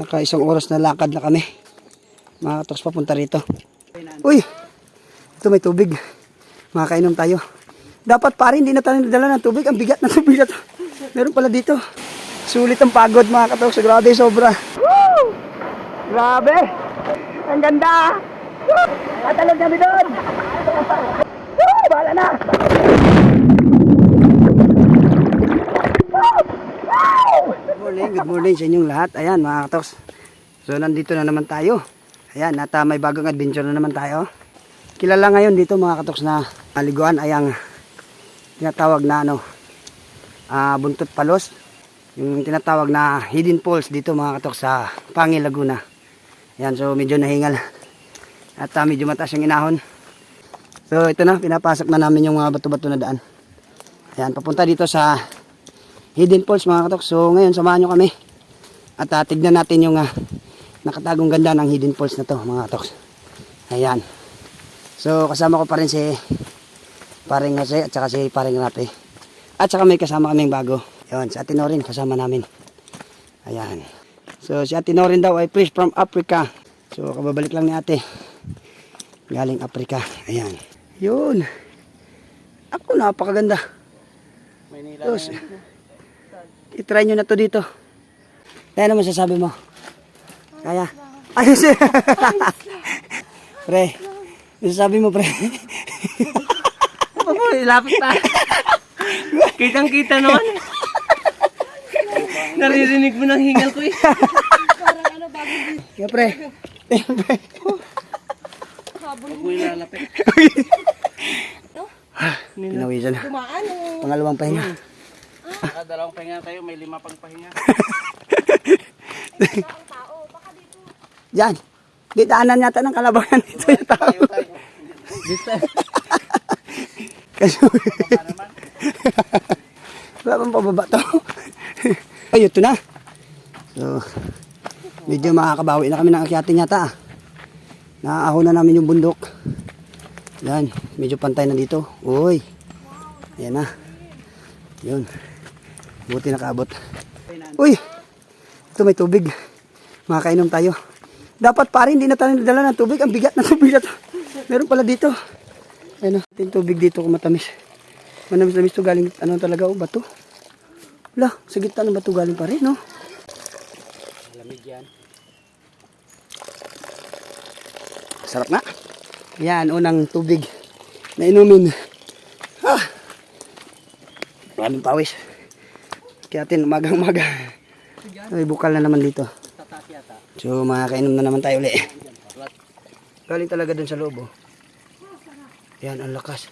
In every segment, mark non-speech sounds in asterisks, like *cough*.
Naka isang oras na lakad na kami. Mga katoks papunta rito. Uy! Ito may tubig. Makakainom tayo. Dapat pare, hindi na tayo nadala ng tubig. Ang bigat na tubig na to. Meron pala dito. Sulit ang pagod mga katoks. Grabe, sobra. Woo! Grabe! Ang ganda! Tatalog kami doon! Woo! Bahala na! Morning, good morning sa inyong lahat. Ayan mga katoks. So nandito na naman tayo. Ayan, at ah, may bagong adventure na naman tayo. Kilala ngayon dito mga katoks na aliguan ay ang tinatawag na ano, ah, buntot palos. Yung tinatawag na hidden falls dito mga katoks sa Pangi, Laguna. Ayan, so medyo nahingal. At ah, medyo mataas yung inahon. So ito na, pinapasok na namin yung mga bato-bato na daan. Ayan, papunta dito sa Hidden Falls mga katoks. So ngayon samahan nyo kami. At uh, tignan natin yung ah, nakatagong ganda ng Hidden Falls na to mga katoks. Ayan. So kasama ko pa rin si paring Jose at saka si paring Rapi. At saka may kasama kaming bago. Yun, si Ate Norin kasama namin. Ayan. So si Ate Norin daw ay fresh from Africa. So kababalik lang ni ate. Galing Africa. Ayan. Yun. Ako napakaganda. Maynila Tapos, itry nyo na to dito. Kaya naman sasabi mo? Kaya? Ayos eh. *laughs* pre, sasabi mo pre. Opo, lapit pa. Kitang kita naman. Naririnig mo ng hingal ko eh. Kaya pre. Huwag mo ilalapit. Pinawisan. Pangalawang pahinga. Ah, dalawang pahinga tayo, may lima pang pahinga. *laughs* Diyan. Di daanan yata ng kalabanan dito yung tao. *laughs* Kasi, wala bang pababa to? *laughs* Ay, ito na. So, medyo makakabawi na kami ng akyatin yata. ah. Naaahon na namin yung bundok. Yan, medyo pantay na dito. Uy. Ayan na. Yun. Buti nakaabot. Uy! Ito may tubig. Makakainom tayo. Dapat pare, hindi na tayo nadala ng tubig. Ang bigat ng tubig na to. Meron pala dito. Ayan na. Yung tubig dito kung matamis. Manamis-namis to galing, ano talaga, oh, bato. Wala, sa gitna ng bato galing pa rin, no? Lamig yan. Sarap nga. Yan, unang tubig na inumin. Ah! Maraming pawis. Kaya atin, umagang-umaga. May bukal na naman dito. So, makakainom na naman tayo ulit. Galing talaga dun sa loob, oh. Yan, ang lakas.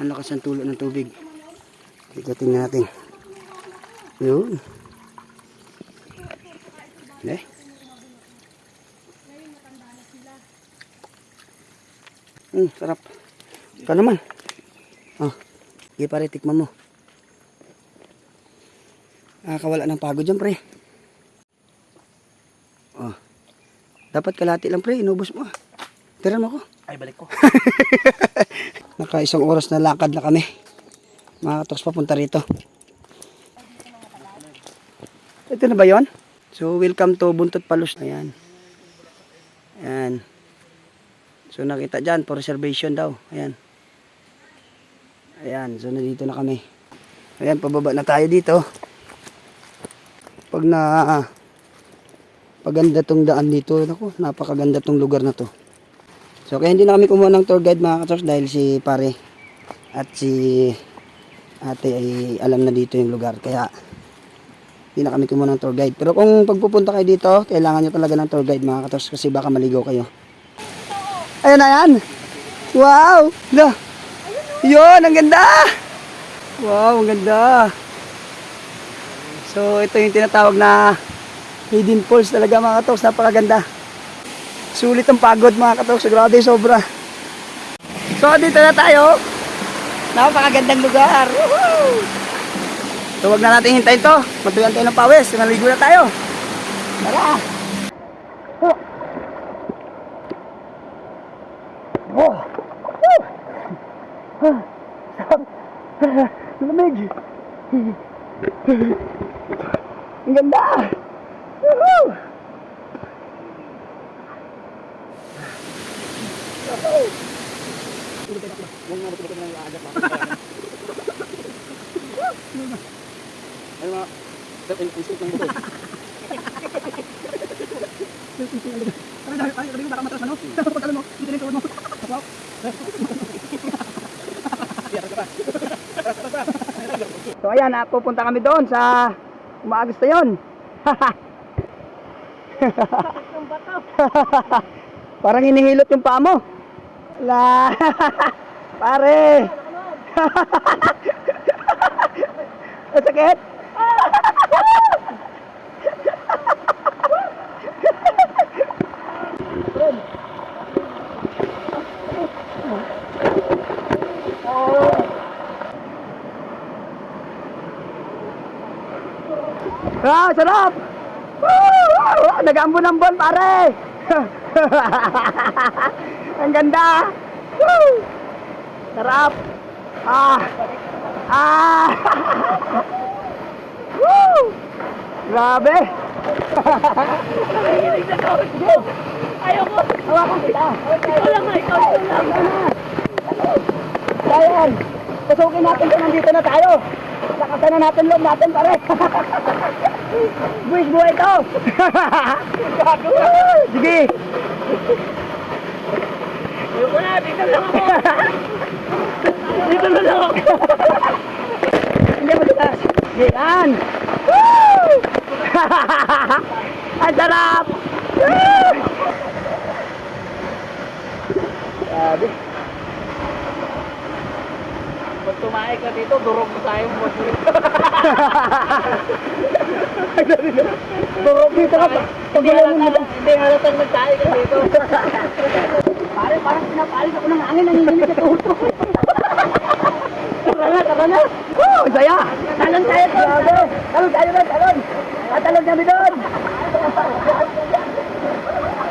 Ang lakas ng tulo ng tubig. Ikatin natin. Yun. Eh. Hmm, sarap. Ikaw naman. Oh, sige pare, tikman mo. Nakakawala ng pagod dyan, pre. Oh. Dapat kalati lang, pre. Inubos mo. Tira mo ko. Ay, balik ko. *laughs* Naka isang oras na lakad na kami. Mga katoks papunta rito. Ito na ba yon? So, welcome to Buntot Palos. Ayan. Ayan. So, nakita dyan, for reservation daw. Ayan. Ayan. So, nandito na kami. Ayan, pababa na tayo dito. Pag na paganda tong daan dito, naku, napakaganda tong lugar na to. So kaya hindi na kami kumuha ng tour guide mga katos dahil si pare at si ate ay alam na dito yung lugar. Kaya hindi na kami kumuha ng tour guide. Pero kung pagpupunta kayo dito, kailangan nyo talaga ng tour guide mga katos kasi baka maligaw kayo. Ayun na yan! Wow! La! Yun! Ang ganda! Wow! Ang ganda! So ito yung tinatawag na hidden falls talaga mga katos. Napakaganda. Sulit ang pagod mga katoks. Grabe, sobra. So, dito na tayo. Napakagandang lugar. Woohoo! So, wag na natin hintayin to. Matuyan tayo ng pawis. Naligo na tayo. Tara! Oh! Oh! Ah! Ah! Lamig! Ang ganda! Woohoo! So ayan, ah, pupunta kami doon sa umaagos na yun. *laughs* Parang hinihilot yung paa mo. La. *laughs* Pare. *laughs* Ang sakit. Ah, sarap! Woo! Nag-ambon-ambon, pare! *laughs* Ang ganda! Woo! Sarap! Ah! Ah! *laughs* Woo! Grabe! *laughs* Ayoko. Hawakan kita! Ikaw lang nga, ikaw ikaw lang. Ayan! Pasukin natin kung nandito na tayo! Lakasan na natin loob natin, pare! *laughs* Buwis buhay to! *laughs* Sige! Ayoko na, dito lang ako. Dito na lang ako. Hindi mo kita. Yan. Woo! *laughs* Ang sarap. Woo! Grabe. Tumae ka dito, durog tayo mo. Turok dito ka pa. Hindi Pagulong mo halatang, hindi halatang nagtae ka dito. *laughs* Pare, parang pinapalis ako ng hangin. Nanginginig sa ko. Tara na, tara na. Woo! ang Saya. Talon tayo. Grabe. Talon tayo doon, talon. Tatalon kami doon.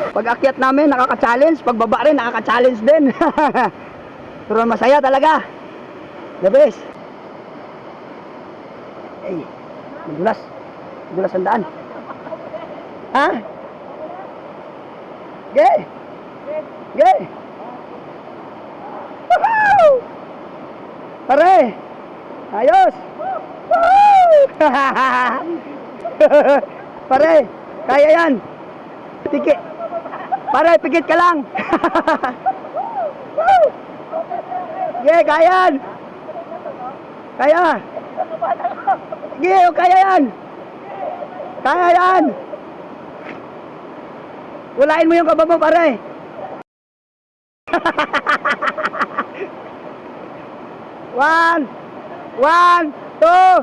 Pag akyat namin, nakaka-challenge. Pag baba rin, nakaka-challenge din. *laughs* Pero masaya talaga. The best. Ay, madulas. Madulas ang daan. Ha? Ge! Ge! Woohoo! Pare! Ayos! Woohoo! *laughs* Pare, kaya yan. Pikit. Pare, pikit ka lang. *laughs* Ge, kaya yan. Kaya. Ge, oh, kaya yan. Kaya yan. Walain mo yung kaba mo, pare. *laughs* One, one, two. *laughs*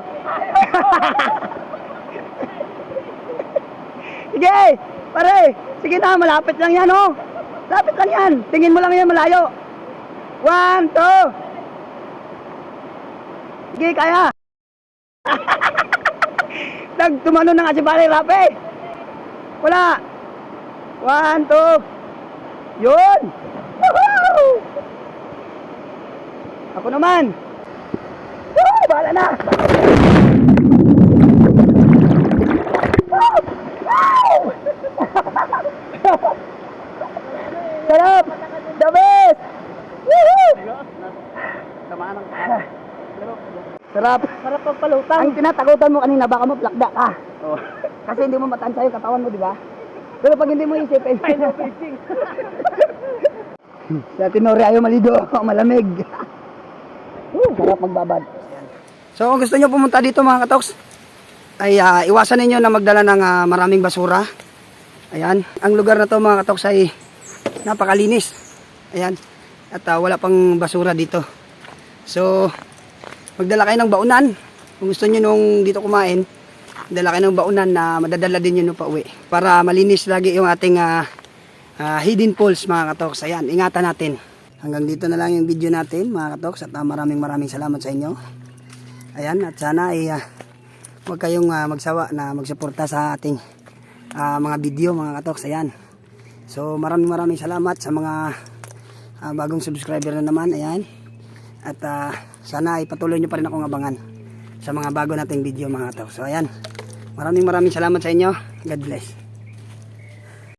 Sige, pare. Sige na, malapit lang yan, oh. Lapit lang yan. Tingin mo lang yan malayo. One, two. Sige, kaya. Nagtumano na nga si pare Rapi. Wala. One, two. Yun. Woohoo! Ako naman. Woo! Bahala na. Woo! Wow! Sarap! The best! Woohoo! Sarap. Sarap pagpalutang. Ang tinatakutan mo kanina, baka maplakda ka. Oh. *laughs* Kasi hindi mo matansya yung katawan mo, di ba? Pero pag hindi mo isipin. Final fishing. Sa *laughs* tinori ayaw maligo, *laughs* malamig. Woo, sarap magbabad. So kung gusto nyo pumunta dito mga katoks, ay ah, iwasan ninyo na magdala ng ah, maraming basura. Ayan, ang lugar na to mga katoks ay napakalinis. Ayan, at ah, wala pang basura dito. So, magdala kayo ng baunan. Kung gusto nyo nung dito kumain, dala kayo ng baunan na madadala din yun nung pauwi. Para malinis lagi yung ating ah, ah, hidden pools mga katoks. Ayan, ingatan natin. Hanggang dito na lang yung video natin mga katoks at ah, maraming maraming salamat sa inyo. Ayan, at sana ay ah, huwag kayong ah, magsawa na magsuporta sa ating ah, mga video mga katoks. Ayan. So maraming maraming salamat sa mga ah, bagong subscriber na naman. Ayan. At ah, sana ay patuloy nyo pa rin akong abangan sa mga bago nating video mga katoks. So ayan. Maraming maraming salamat sa inyo. God bless.